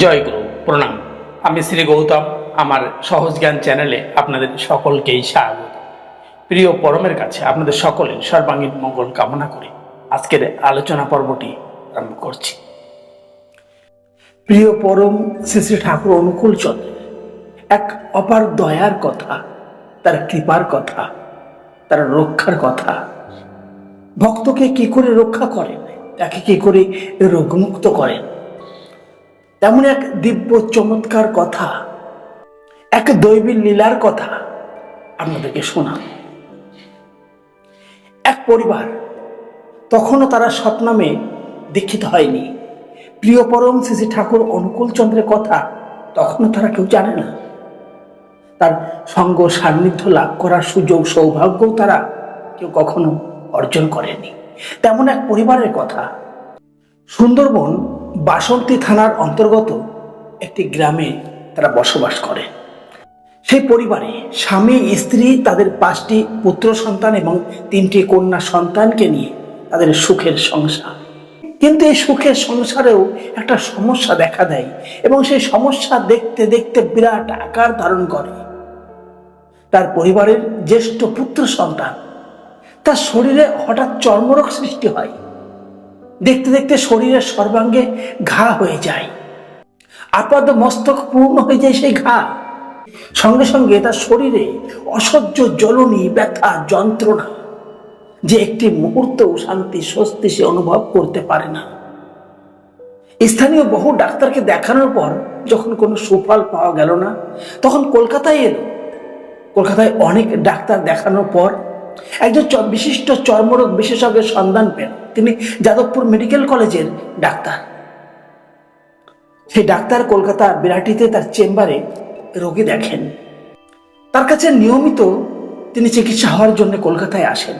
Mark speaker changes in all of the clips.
Speaker 1: জয় গুরু, প্রণাম। আমি শ্রী গৌতম, আমার সহজ জ্ঞান চ্যানেলে আপনাদের সকলকেই স্বাগত। প্রিয় পরমের কাছে আপনাদের সকলের সর্বাঙ্গীন মঙ্গল কামনা করে। আজকের আলোচনা পর্বটি আরম্ভ করছি। প্রিয় পরম শ্রী শ্রী ঠাকুর অনুকূল চন্দ্র, এক অপার দয়ার কথা, তার কৃপার কথা, তার রক্ষার কথা। ভক্তকে কি করে রক্ষা করেন? তাকে কি করে রোগমুক্ত করেন? তেমন এক দিব্য চমৎকার কথা, এক দৈবী লীলার কথা আপনাদেরকে শোনাব। এক পরিবার তখনও তারা সৎনামে দীক্ষিত হয়নি। প্রিয় পরম শ্রী ঠাকুর অনুকূল চন্দ্রের কথা তখনও তারা কেউ জানে না। তার সঙ্গ সান্নিধ্য লাভ করার সুযোগ সৌভাগ্যও তারা কেউ কখনো অর্জন করেনি। তেমন এক পরিবারের কথা সুন্দরবন বাসন্তী থানার অন্তর্গত একটি গ্রামে তারা বসবাস করে। সেই পরিবারে স্বামী, স্ত্রী, তাদের পাঁচটি পুত্র সন্তান এবং তিনটি কন্যা সন্তানকে নিয়ে তাদের সুখের সংসার। কিন্তু এই সুখের সংসারেও একটা সমস্যা দেখা দেয় এবং সেই সমস্যা দেখতে দেখতে বিরাট আকার ধারণ করে। তার পরিবারের জ্যেষ্ঠ পুত্র সন্তান, তার শরীরে হঠাৎ চর্মরোগ সৃষ্টি হয়। দেখতে দেখতে শরীরের সর্বাঙ্গে ঘা হয়ে যায়। আপাদ মস্তক পূর্ণ হয়ে যায় সেই ঘা। সঙ্গে সঙ্গে তার শরীরে অসহ্য জ্বলনি, ব্যথা, যন্ত্রণা, যে একটি মুহূর্তেও শান্তি, স্বস্তি সে অনুভব করতে পারে না। স্থানীয় বহু ডাক্তারকে দেখানোর পর যখন কোনো সুফল পাওয়া গেল না, তখন কলকাতায় এলো। কলকাতায় অনেক ডাক্তার দেখানোর পর একজন বিশিষ্ট চর্মরোগ বিশেষজ্ঞের সন্ধান পেল। তিনি যাদবপুর মেডিকেল কলেজের ডাক্তার। সেই ডাক্তার কলকাতা বিরাটিতে তার চেম্বারে রোগী দেখেন। তার কাছে নিয়মিত তিনি চিকিৎসা হওয়ার জন্য কলকাতায় আসেন।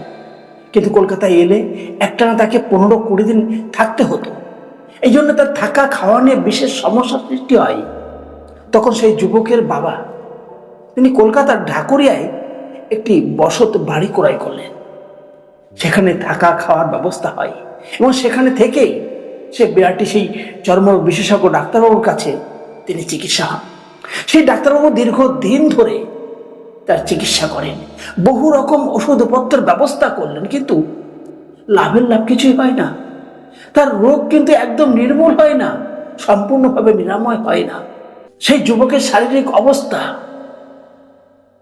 Speaker 1: কিন্তু কলকাতায় এলে একটানা তাকে পনেরো কুড়ি দিন থাকতে হতো। এই জন্য তার থাকা খাওয়া নিয়ে বিশেষ সমস্যা সৃষ্টি হয়। তখন সেই যুবকের বাবা তিনি কলকাতার ঢাকুরিয়ায় একটি বসত বাড়ি ক্রয় করলেন। সেখানে থাকা খাওয়ার ব্যবস্থা হয়। এবং সেখানে থেকেই সে বিরাটি সেই চর্মরোগ বিশেষজ্ঞ ডাক্তারবাবুর কাছে তিনি চিকিৎসা হন। সেই ডাক্তারবাবু দীর্ঘ দিন ধরে তার চিকিৎসা করেন। বহু রকম ওষুধপত্রের ব্যবস্থা করলেন, কিন্তু লাভের লাভ কিছুই হয় না। তার রোগ কিন্তু একদম নির্মূল হয় না, সম্পূর্ণভাবে নিরাময় হয় না। সেই যুবকের শারীরিক অবস্থা,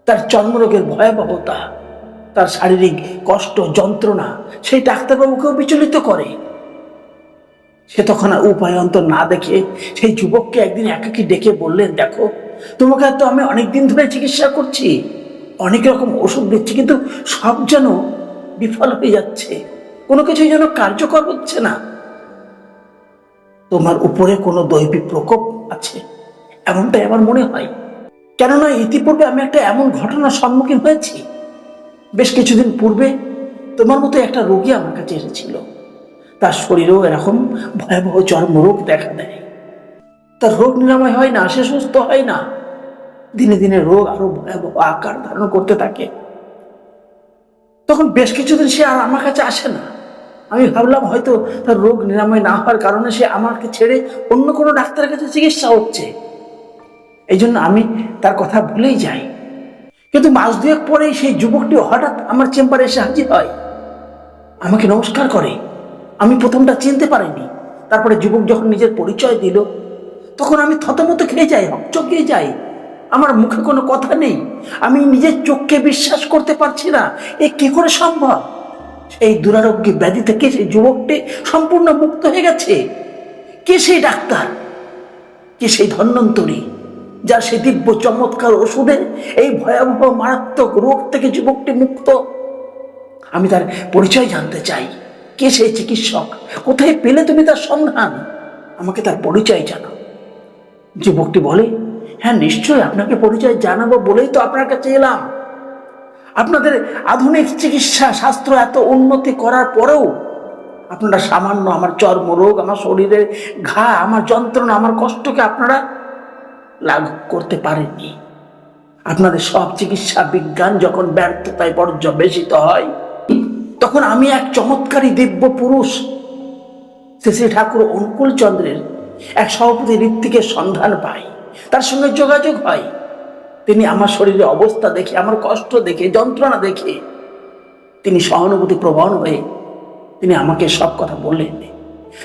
Speaker 1: তার চর্মরোগের ভয়াবহতা তার শারীরিক কষ্ট, যন্ত্রণা, সেই ডাক্তারবাবুকেও বিচলিত করে। সে তখন আর উপায়ন্তর না দেখে সেই যুবককে একদিন একাকি ডেকে বললেন, দেখো, তোমাকে তো আমি অনেক দিন ধরে চিকিৎসা করছি। অনেক রকম ওষুধ দিচ্ছি, কিন্তু সব যেন বিফল হয়ে যাচ্ছে। কোনো কিছুই যেন কার্যকর হচ্ছে না। তোমার উপরে কোনো দৈবিক প্রকোপ আছে, এমনটাই আমার মনে হয়। কেননা ইতিপূর্বে আমি একটা এমন ঘটনার সম্মুখীন হয়েছি। বেশ কিছুদিন পূর্বে তোমার মতো একটা রোগী আমার কাছে এসেছিল। তার শরীরেও এরকম ভয়াবহ চর্মরোগ দেখা দেয়। তার রোগ নিরাময় হয় না, সে সুস্থ হয় না। দিনে দিনে রোগ আরও ভয়াবহ আকার ধারণ করতে থাকে। তখন বেশ কিছুদিন সে আর আমার কাছে আসে না। আমি ভাবলাম হয়তো তার রোগ নিরাময় না হওয়ার কারণে সে আমাকে ছেড়ে অন্য কোনো ডাক্তারের কাছে চিকিৎসা হচ্ছে। এই জন্য আমি তার কথা ভুলেই যাই। কিন্তু মাস দুয়েক পরেই সেই যুবকটি হঠাৎ আমার চেম্বারে এসে হাজির হয়। আমাকে নমস্কার করে। আমি প্রথমটা চিনতে পারিনি। তারপরে যুবক যখন নিজের পরিচয় দিল, তখন আমি থতমত খেয়ে যাই, হকচকিয়ে যাই। আমার মুখে কোনো কথা নেই। আমি নিজের চোখকে বিশ্বাস করতে পারছি না। এ কি করে সম্ভব? এই দুরারোগ্য ব্যাধি থেকে সেই যুবকটি সম্পূর্ণ মুক্ত হয়ে গেছে। কে সেই ডাক্তার? কে সেই ধন্বন্তরী? যার সে দিব্য চমৎকার ওষুধে এই ভয়াবহ মারাত্মক রোগ থেকে যুবকটি মুক্ত। আমি তার পরিচয় জানতে চাই। কে সেই চিকিৎসক? কোথায় পেলে তুমি তার সন্ধান? আমাকে তার পরিচয় জানাও। যুবকটি বলে হ্যাঁ নিশ্চয়ই আপনাকে পরিচয় জানাব বলেই তো আপনার কাছে এলাম। আপনাদের আধুনিক চিকিৎসা শাস্ত্র এত উন্নতি করার পরেও আপনারা সামান্য আমার চর্মরোগ, আমার শরীরের ঘা, আমার যন্ত্রণা, আমার কষ্টকে আপনারা লাঘব করতে পারেননি। আপনাদের সব চিকিৎসা বিজ্ঞান যখন ব্যর্থতায় পর্যবেসিত হয়, তখন আমি এক চমৎকারী দিব্য পুরুষ শ্রী শ্রী ঠাকুর অনুকূল চন্দ্রের এক সভাপতি ঋত্বিকের সন্ধান পাই। তার সঙ্গে যোগাযোগ হয়। তিনি আমার শরীরে অবস্থা দেখে, আমার কষ্ট দেখে, যন্ত্রণা দেখে, তিনি সহানুভূতি প্রবণ হয়ে তিনি আমাকে সব কথা বললেন।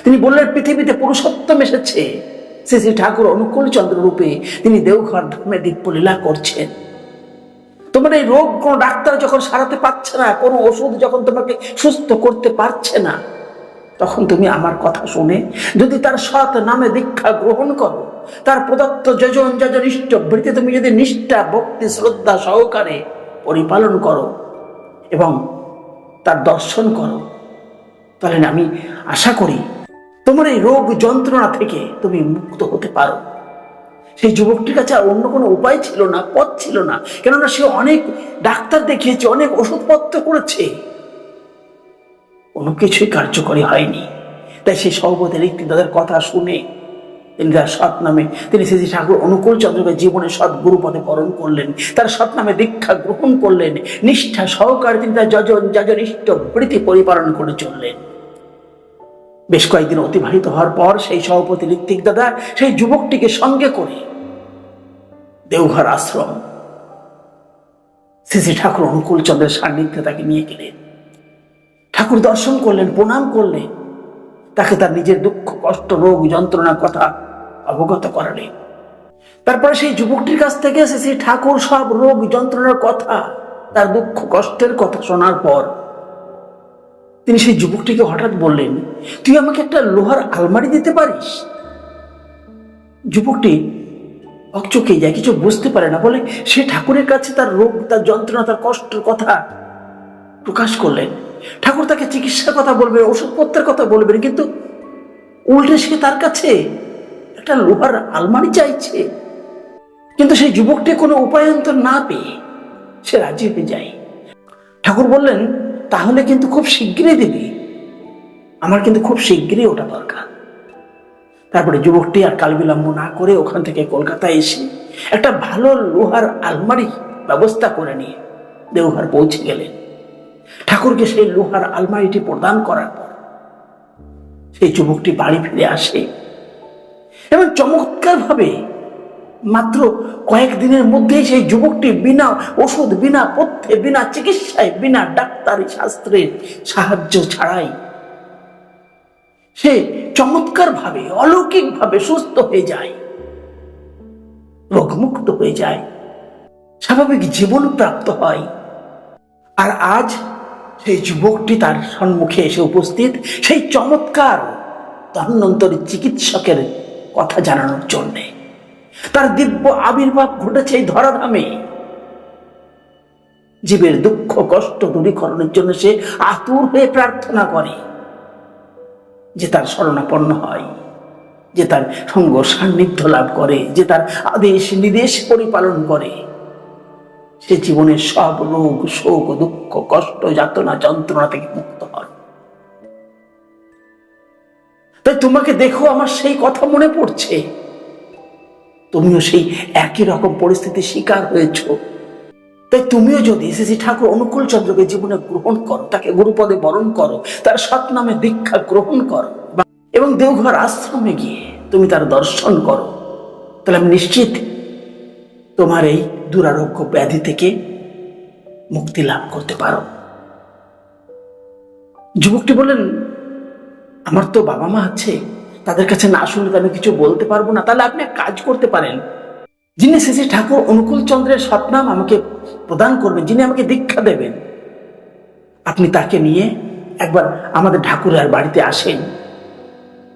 Speaker 1: তিনি বললেন, পৃথিবীতে পুরুষোত্তম এসেছে। শ্রী শ্রী ঠাকুর অনুকূল চন্দ্র রূপে তিনি দেওঘর ধামে দীপ্যলীলা করছেন। তোমার এই রোগ কোনো ডাক্তার যখন সারাতে পারছে না, কোনো ওষুধ যখন তোমাকে সুস্থ করতে পারছে না, তখন তুমি আমার কথা শুনে যদি তার সৎ নামে দীক্ষা গ্রহণ করো, তার প্রদত্ত যজন যোজন ইষ্টবৃত্তি তুমি যদি নিষ্ঠা, ভক্তি, শ্রদ্ধা সহকারে পরিপালন করো এবং তার দর্শন করো, তাহলে আমি আশা করি তোমার এই রোগ যন্ত্রণা থেকে তুমি মুক্ত হতে পারো। সেই যুবকটির কাছে আর অন্য কোনো উপায় ছিল না, পথ ছিল না। কেননা সে অনেক ডাক্তার দেখিয়েছে, অনেক ওষুধপত্র করেছে। কোনো কিছুই কার্যকরী হয়নি। তাই সেই সভাপতি ঋত্তি তাদের কথা শুনে তিনি তার সৎ নামে তিনি শ্রী ঠাকুর অনুকূল চন্দ্রকে জীবনে সৎ গুরুপদে বরণ করলেন, তার সৎ নামে দীক্ষা গ্রহণ করলেন, নিষ্ঠা সহকারে তিনি তার যজন, যজনিষ্ঠ প্রীতি পরিপালন করে চললেন। বেশ কয়েকদিন অতিবাহিত হওয়ার পর সেই সভাপতি ঋত্বিক দাদা সেই যুবকটিকে সঙ্গে করে দেওঘর আশ্রম শ্রী শ্রী ঠাকুর অনুকূল চন্দ্রের সান্নিধ্যে তাকে নিয়ে গেলেন। ঠাকুর দর্শন করলেন, প্রণাম করলেন। তাকে তার নিজের দুঃখ, কষ্ট, রোগ, যন্ত্রণার কথা অবগত করালেন। তারপরে সেই যুবকটির কাছ থেকে শ্রী ঠাকুর সব রোগ, যন্ত্রণার কথা, তার দুঃখ, কষ্টের কথা শোনার পর তিনি সেই যুবকটিকে হঠাৎ বললেন, তুই আমাকে একটা লোহার আলমারি দিতে পারিস? যুবকটি অকচকে যায়, কিছু বুঝতে পারে না, বলে সে ঠাকুরের কাছে তার রোগ, তার যন্ত্রণা, তার কষ্টের কথা প্রকাশ করলেন। ঠাকুর তাকে চিকিৎসার কথা বলবেন ওষুধপত্রের কথা বলবেন, কিন্তু উল্টে সে তার কাছে একটা লোহার আলমারি চাইছে। কিন্তু সেই যুবকটি কোনো উপায়ন্তর না পেয়ে সে রাজি হয়ে যায়। ঠাকুর বললেন তাহলে কিন্তু খুব শীঘ্রই দিবি। আমার কিন্তু খুব শীঘ্রই ওটা দরকার। তারপরে যুবকটি আর কাল বিলম্ব না করে ওখান থেকে কলকাতায় এসে একটা ভালো লোহার আলমারি ব্যবস্থা করে নিয়ে দেওঘর পৌঁছে গেলেন। ঠাকুরকে সেই লোহার আলমারিটি প্রদান করার পর সেই যুবকটি বাড়ি ফিরে আসে এবং চমৎকার ভাবে মাত্র কয়েকদিনের মধ্যেই সেই যুবকটি বিনা ওষুধ, বিনা পথ্যে, বিনা চিকিৎসায়, বিনা ডাক্তারি শাস্ত্রের সাহায্য ছাড়াই সে চমৎকার ভাবে অলৌকিক ভাবে সুস্থ হয়ে যায়, রোগমুক্ত হয়ে যায়, স্বাভাবিক জীবন প্রাপ্ত হয়। আর আজ সেই যুবকটি তার সম্মুখে এসে উপস্থিত, সেই চমৎকার ধন্যন্তরী চিকিৎসকের কথা জানানোর জন্যে। তার দিব্য আবির্ভাব ঘটেছে এই ধরাধামে। জীবের দুঃখ, কষ্ট দূরীকরণের জন্য সে আতুর হয়ে প্রার্থনা করে যে তার শরণাপন্ন হয়, যে তার সঙ্গ সান্নিধ্য লাভ করে, যে তার আদেশ নির্দেশ পরিপালন করে। সে জীবনের সব রোগ, শোক, দুঃখ, কষ্ট, যাতনা, যন্ত্রণা থেকে মুক্ত হয়। তাই তোমাকে দেখো, আমার সেই কথা মনে পড়ছে। তুমিও সেই একই রকম পরিস্থিতির শিকার হয়েছ। তাই তুমিও যদি শ্রী ঠাকুর অনুকূল চন্দ্রকে জীবনে গ্রহণ করো, তাকে গুরুপদে বরণ করো, তার সৎ নামে দীক্ষা গ্রহণ করো এবং দেওঘর আশ্রমে গিয়ে তুমি তার দর্শন করো, তাহলে আমি নিশ্চিত তোমার এই দুরারোগ্য ব্যাধি থেকে মুক্তি লাভ করতে পারো। যুবকটি বললেন, আমার তো বাবা মা আছে তাদের কাছে না শুনলে আমি কিছু বলতে পারব না। তাহলে আপনি কাজ করতে পারেন। যিনি শ্রী ঠাকুর অনুকূল চন্দ্রের সৎনাম আমাকে প্রদান করবেন, যিনি আমাকে দীক্ষা দেবেন, আপনি তাকে নিয়ে একবার আমাদের ঠাকুরের বাড়িতে আসেন।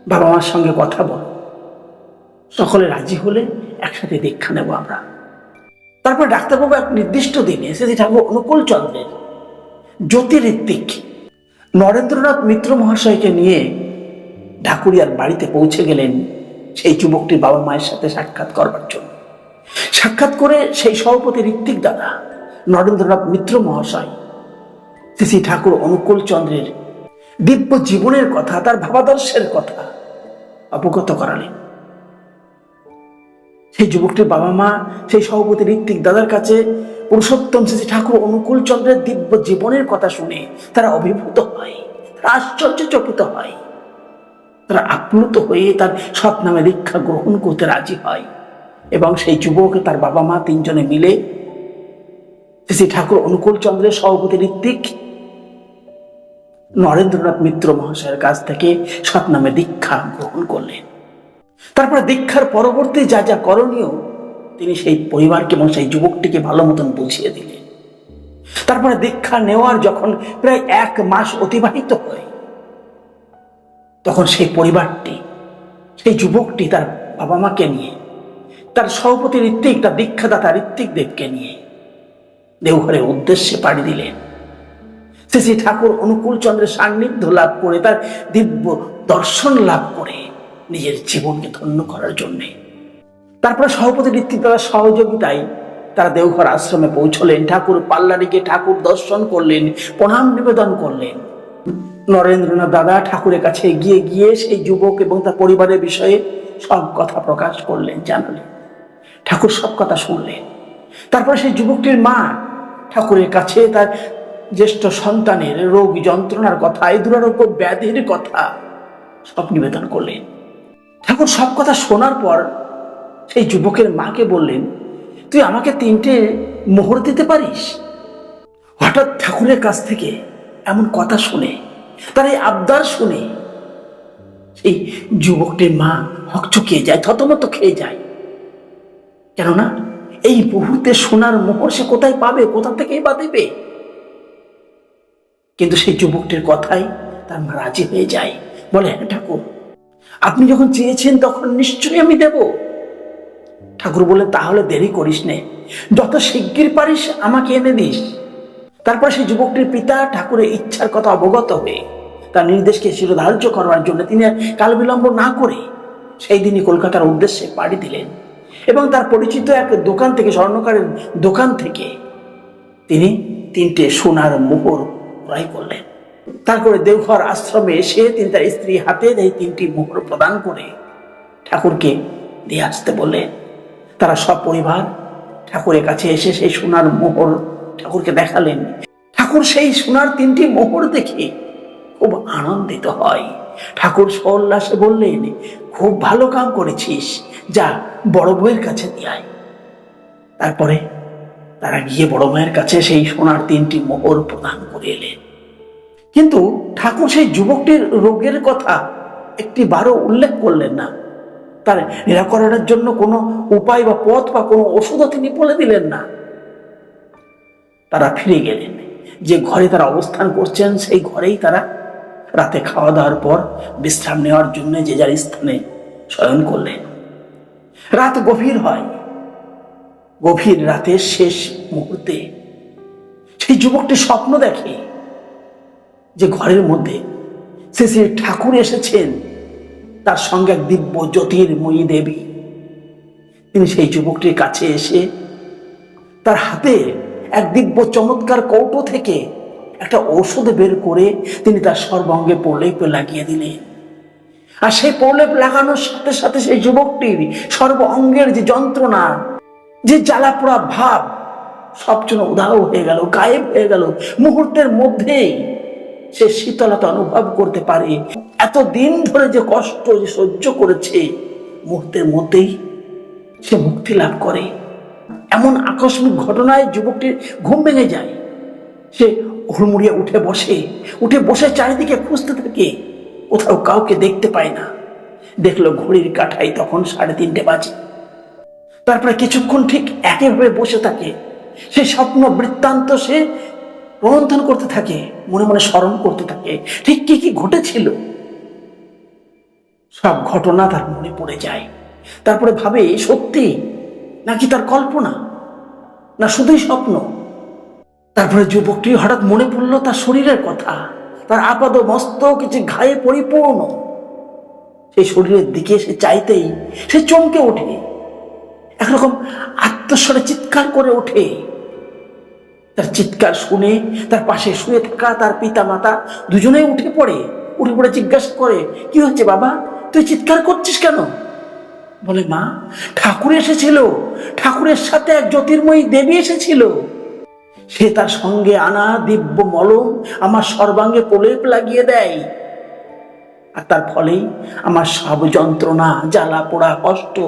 Speaker 1: বাবা মার সঙ্গে কথা বল। সকলে রাজি হলে একসাথে দীক্ষা নেব আমরা। তারপর ডাক্তারবাবু এক নির্দিষ্ট দিনে শ্রী ঠাকুর অনুকূল চন্দ্রের জ্যোতিঋত্বিক নরেন্দ্রনাথ মিত্র মহাশয়কে নিয়ে ঢাকুরিয়ার বাড়িতে পৌঁছে গেলেন সেই যুবকটির বাবা মায়ের সাথে সাক্ষাৎ করবার জন্য। সাক্ষাৎ করে সেই সভাপতি ঋত্বিক দাদা, নরেন্দ্রনাথ মিত্র মহাশয়, শ্রী ঠাকুর অনুকূল চন্দ্রের দিব্য জীবনের কথা, তার ভাবাদর্শের কথা অবগত করালেন। সেই যুবকটির বাবা মা, সেই সভাপতি ঋত্বিক দাদার কাছে পুরুষোত্তম শ্রী শ্রী ঠাকুর অনুকূল চন্দ্রের দিব্য জীবনের কথা শুনে তারা অভিভূত হয়, তারা আশ্চর্যচকিত হয়। তারা আপ্লুত হয়ে তার সৎ নামে দীক্ষা গ্রহণ করতে রাজি হয়। এবং সেই যুবক তার বাবা মা তিনজনে মিলে শ্রী ঠাকুর অনুকূল চন্দ্রের সভাপতি ঋত্বিক, নরেন্দ্রনাথ মিত্র মহাশয়ের কাছ থেকে সৎ নামে দীক্ষা গ্রহণ করলেন। তারপরে দীক্ষার পরবর্তী যা যা করণীয়, তিনি সেই পরিবারকে এবং সেই যুবকটিকে ভালো মতন বুঝিয়ে দিলেন। তারপরে দীক্ষা নেওয়ার যখন প্রায় এক মাস অতিবাহিত হয় তখন সেই পরিবারটি, সেই যুবকটি তার বাবা মাকে নিয়ে, তার সভাপতি ঋত্বিক, তার দীক্ষাদাতা ঋত্বিক দেবকে নিয়ে দেওঘরের উদ্দেশ্যে পাড়ি দিলেন। শ্রী শ্রী ঠাকুর অনুকূল চন্দ্রের সান্নিধ্য লাভ করে, তার দিব্য দর্শন লাভ করে নিজের জীবনকে ধন্য করার জন্যে। তারপরে সভাপতি ঋত্বিক দ্বারা সহযোগিতায় তারা দেওঘর আশ্রমে পৌঁছলেন। ঠাকুর পাল্লারিকে ঠাকুর দর্শন করলেন, প্রণাম নিবেদন করলেন। নরেন্দ্রনাথ দাদা ঠাকুরের কাছে গিয়ে গিয়ে সেই যুবক এবং তার পরিবারের বিষয়ে সব কথা প্রকাশ করলেন, জানালেন। ঠাকুর সব কথা শুনলেন। তারপরে সেই যুবকটির মা ঠাকুরের কাছে তার জ্যেষ্ঠ সন্তানের রোগ যন্ত্রণার কথা, এই দুরারোগ্য ব্যাধির কথা সব নিবেদন করলেন। ঠাকুর সব কথা শোনার পর সেই যুবকের মাকে বললেন, তুই আমাকে তিনটে মোহর দিতে পারিস? হঠাৎ ঠাকুরের কাছ থেকে এমন কথা শুনে তার এই আবদার শুনে সেই যুবকটির মা হকচকিয়ে যায়, থতমত খেয়ে যায়। কেননা এই মুহূর্তে সোনার মোহর সে কোথায় পাবে, কোথা থেকেই বা দেবে? কিন্তু সেই যুবকটির কথাই তার মা রাজি হয়ে যায়। বলে হ্যাঁ ঠাকুর, আপনি যখন চেয়েছেন তখন নিশ্চয়ই আমি দেব। ঠাকুর বলে তাহলে দেরি করিস নে। যত শিগগির পারিস আমাকে এনে দিস। তারপর সেই যুবকটির পিতা ঠাকুরের ইচ্ছার কথা অবগত হয়ে তার নির্দেশকে শিরোধার্য করবার জন্য তিনি কাল বিলম্ব না করে সেই দিনই কলকাতার উদ্দেশ্যে পাড়ি দিলেন এবং তার পরিচিত এক দোকান থেকে, স্বর্ণকারের দোকান থেকে তিনি তিনটে সোনার মোহর ক্রয় করলেন। তারপরে দেওঘর আশ্রমে এসে তিনি তার স্ত্রী হাতে এই তিনটি মোহর প্রদান করে ঠাকুরকে দিয়ে আসতে বললেন। তারা সব পরিবার ঠাকুরের কাছে এসে সেই সোনার মোহর ঠাকুরকে দেখালেন। ঠাকুর সেই সোনার তিনটি মোহর দেখে খুব আনন্দিত হয়। ঠাকুর সল্লাসে বললেন, খুব ভালো কাম করেছিস। যা বড় বউয়ের কাছে দিয়ে তারপরে তারা গিয়ে বড় মায়ের কাছে সেই সোনার তিনটি মোহর প্রদান করে এলেন। কিন্তু ঠাকুর সেই যুবকটির রোগের কথা একটি বারও উল্লেখ করলেন না। তার নিরাকরণের জন্য কোনো উপায় বা পথ বা কোনো ওষুধও তিনি বলে দিলেন না। তারা ফিরে গেলেন। যে ঘরে তারা অবস্থান করছেন, সেই ঘরেই তারা রাতে খাওয়া দাওয়ার পর বিশ্রাম নেওয়ার জন্য যে যার স্থানে শয়ন করলেন। রাত গভীর হয়। গভীর রাতের শেষ মুহূর্তে সেই যুবকটি স্বপ্ন দেখে যে ঘরের মধ্যে সে শ্রী ঠাকুর এসেছেন, তার সঙ্গে এক দিব্য জ্যোতির্ময়ী দেবী। তিনি সেই যুবকটির কাছে এসে তার হাতে এক দিব্য চমৎকার কৌটো থেকে একটা ঔষধ বের করে তিনি তার সর্বাঙ্গে প্রলেপ লাগিয়ে দিলেন। আর সেই প্রলেপ লাগানোর সাথে সাথে সেই যুবকটির সর্ব অঙ্গের যে যন্ত্রণা, যে জ্বালাপোড়া ভাব, সব যেন উধাও হয়ে গেল, গায়েব হয়ে গেল। মুহূর্তের মধ্যেই সে শীতলতা অনুভব করতে পারে। এত দিন ধরে যে কষ্ট যে সহ্য করেছে, মুহূর্তের মধ্যেই সে মুক্তি লাভ করে। এমন আকস্মিক ঘটনায় যুবকটির ঘুম ভেঙে যায়। সে হুড়মুড়িয়ে উঠে বসে উঠে বসে চারিদিকে খুঁজতে থাকে। কোথাও কাউকে দেখতে পায় না। দেখল ঘড়ির কাঠাই তখন সাড়ে তিনটে বাজে। তারপরে কিছুক্ষণ ঠিক একইভাবে বসে থাকে। সে স্বপ্ন, বৃত্তান্ত সে রোমন্থন করতে থাকে, মনে মনে স্মরণ করতে থাকে, ঠিক কি কি ঘটেছিল? সব ঘটনা তার মনে পড়ে যায়। তারপরে ভাবে, সত্যি নাকি তার কল্পনা? না শুধুই স্বপ্ন? তারপরে যুবকটি হঠাৎ মনে পড়ল তার শরীরের কথা। তার আপাদ মস্ত কিছু ঘায়ে পরিপূর্ণ, সেই শরীরের দিকে সে চাইতেই সে চমকে ওঠে। একরকম আত্মস্বরে চিৎকার করে ওঠে। তার চিৎকার শুনে তার পাশে শুয়ে থাকা তার পিতা মাতা দুজনেই উঠে পড়ে উঠে পড়ে জিজ্ঞাসা করে, কি হচ্ছে বাবা? তুই চিৎকার করছিস কেন? বলে, মা, ঠাকুর এসেছিল। ঠাকুরের সাথে এক জ্যোতির্ময়ী দেবী এসেছিল। সে তার সঙ্গে আনা দিব্য মলম আমার সর্বাঙ্গে প্রলেপ লাগিয়ে দেয়। আর তার ফলেই আমার সব যন্ত্রণা, জ্বালা পোড়া কষ্ট,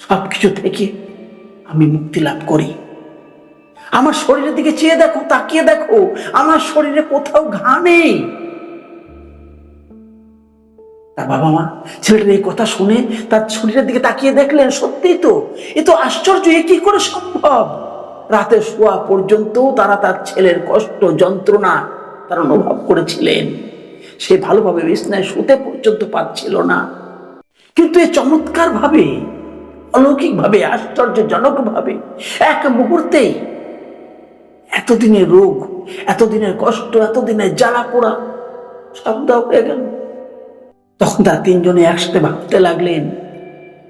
Speaker 1: সবকিছু থেকে আমি মুক্তি লাভ করি। আমার শরীরের দিকে চেয়ে দেখো, তাকিয়ে দেখো, আমার শরীরে কোথাও ঘা নেই। তার বাবা মা ছেলেটার এই কথা শুনে তার শরীরের দিকে তাকিয়ে দেখলেন সত্যিই তো? এ তো আশ্চর্য, এ কি করে সম্ভব? রাতে শোয়া পর্যন্ত তারা তার ছেলের কষ্ট, যন্ত্রণা তারা অনুভব করেছিলেন। সে ভালোভাবে বিছনায় শুতে পর্যন্ত পারছিল না। কিন্তু এ চমৎকার ভাবে অলৌকিক ভাবে আশ্চর্যজনক ভাবে এক মুহূর্তেই এতদিনের রোগ, এতদিনের কষ্ট, এতদিনের জ্বালা পোড়া সব হয়ে গেল। তখন তারা তিনজনে একসাথে ভাবতে লাগলেন,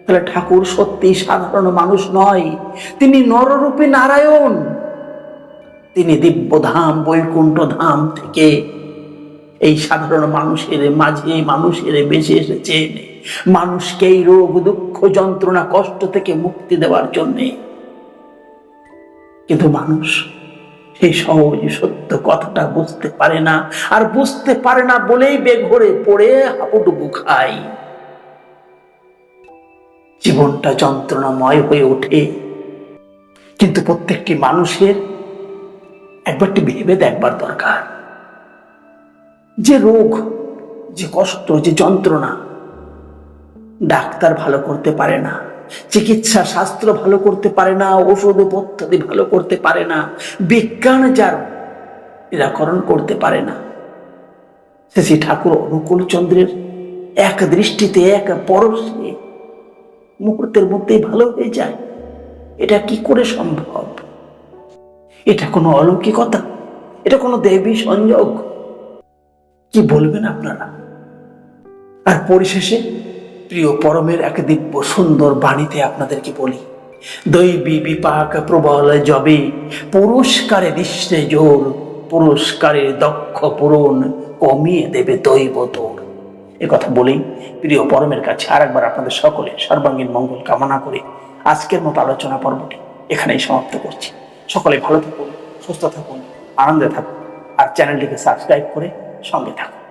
Speaker 1: তাহলে ঠাকুর সত্যি সাধারণ মানুষ নয়, তিনি নররূপী নারায়ণ। তিনি দিব্যধাম বৈকুণ্ঠ ধাম থেকে এই সাধারণ মানুষের মাঝে, মানুষের বেঁচে এসেছেন মানুষকে এই রোগ, দুঃখ, যন্ত্রণা, কষ্ট থেকে মুক্তি দেওয়ার জন্যে। কিন্তু মানুষ সেই সহজ সত্য কথাটা বুঝতে পারে না। আর বুঝতে পারে না বলেই বেঘরে পড়ে হাবুডুবু খায়। জীবনটা যন্ত্রণাময় হয়ে ওঠে। কিন্তু প্রত্যেকটি মানুষের একবারটি ভেবে দেখবার দরকার। যে রোগ, যে কষ্ট, যে যন্ত্রণা ডাক্তার ভালো করতে পারে না। চিকিৎসা শাস্ত্র ভালো করতে পারে না, ওষুধ পদ্ধতি ভালো করতে পারে না, বিজ্ঞান যার নিরাকরণ করতে পারে না। সে শ্রী ঠাকুর অনুকূল চন্দ্রের এক দৃষ্টিতে, এক পরশে মুহূর্তের মধ্যেই ভালো হয়ে যায়। এটা কি করে সম্ভব? এটা কোনো অলৌকিকতা? এটা কোনো দেবী সংযোগ? কি বলবেন আপনারা? আর পরিশেষে প্রিয় পরমের এক দিব্য সুন্দর বাণীতে আপনাদেরকে বলি, দৈবী বিপাক প্রবল জবে, পুরস্কারে দৃষ্টে জোর পুরস্কারের দক্ষ পূরণ কমিয়ে দেবে দৈব তোর। এ কথা বলেই প্রিয় পরমের কাছে আর একবার আপনাদের সকলে সর্বাঙ্গীন মঙ্গল কামনা করে আজকের মতো আলোচনা পর্বটি এখানেই সমাপ্ত করছি। সকলে ভালো থাকুন, সুস্থ থাকুন, আনন্দে থাকুন, আর চ্যানেলটিকে সাবস্ক্রাইব করে সঙ্গে থাকুন।